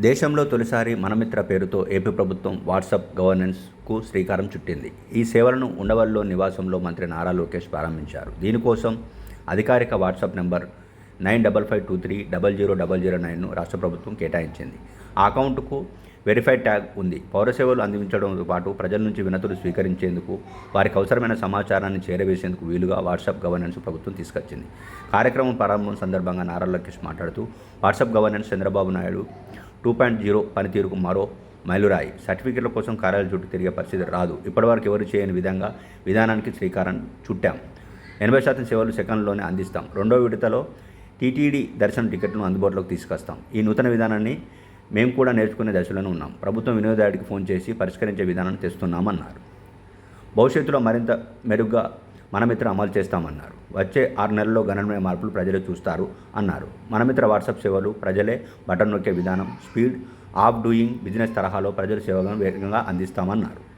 దేశంలో తొలిసారి మనమిత్ర పేరుతో ఏపీ ప్రభుత్వం వాట్సాప్ గవర్నెన్స్కు శ్రీకారం చుట్టింది. ఈ సేవలను ఉండవల్లో నివాసంలో మంత్రి నారా లోకేష్ ప్రారంభించారు. దీనికోసం అధికారిక WhatsApp number nine double five two three double zero double zero నైన్ను రాష్ట్ర ప్రభుత్వం కేటాయించింది. ఆ అకౌంట్కు వెరిఫైడ్ ట్యాగ్ ఉంది. పౌరసేవలు అందించడంతో పాటు ప్రజల నుంచి వినతులు స్వీకరించేందుకు వారికి అవసరమైన సమాచారాన్ని చేరవేసేందుకు వీలుగా వాట్సాప్ గవర్నెన్స్ ప్రభుత్వం తీసుకొచ్చింది. కార్యక్రమం ప్రారంభం సందర్భంగా నారా లోకేష్ మాట్లాడుతూ WhatsApp governance Chandrababu Naidu two point zero పనితీరుకు మరో మైలురాయి. సర్టిఫికెట్ల కోసం కార్యాలయం చుట్టూ తిరిగే పరిస్థితి రాదు. ఇప్పటివరకు ఎవరు చేయని విధంగా విధానానికి శ్రీకారం చుట్టాం. ఎనభై శాతం సేవలు సెకండ్లోనే అందిస్తాం. రెండో విడతలో టీటీడీ దర్శనం టికెట్ను అందుబాటులోకి తీసుకొస్తాం. ఈ నూతన విధానాన్ని మేము కూడా నేర్చుకునే దశలోనే ఉన్నాం. ప్రభుత్వం వినియోగదారుడికి ఫోన్ చేసి పరిష్కరించే విధానాన్ని తెస్తున్నామన్నారు. భవిష్యత్తులో మరింత మెరుగ్గా మనమిత్ర అమలు చేస్తామన్నారు. వచ్చే ఆరు నెలల్లో గణనీయ మార్పులు ప్రజలు చూస్తారు అన్నారు. మనమిత్ర వాట్సాప్ సేవలు ప్రజలే బటన్ నొక్కే విధానం స్పీడ్ ఆఫ్ డూయింగ్ బిజినెస్ తరహాలో ప్రజల సేవలను వేగంగా అందిస్తామన్నారు.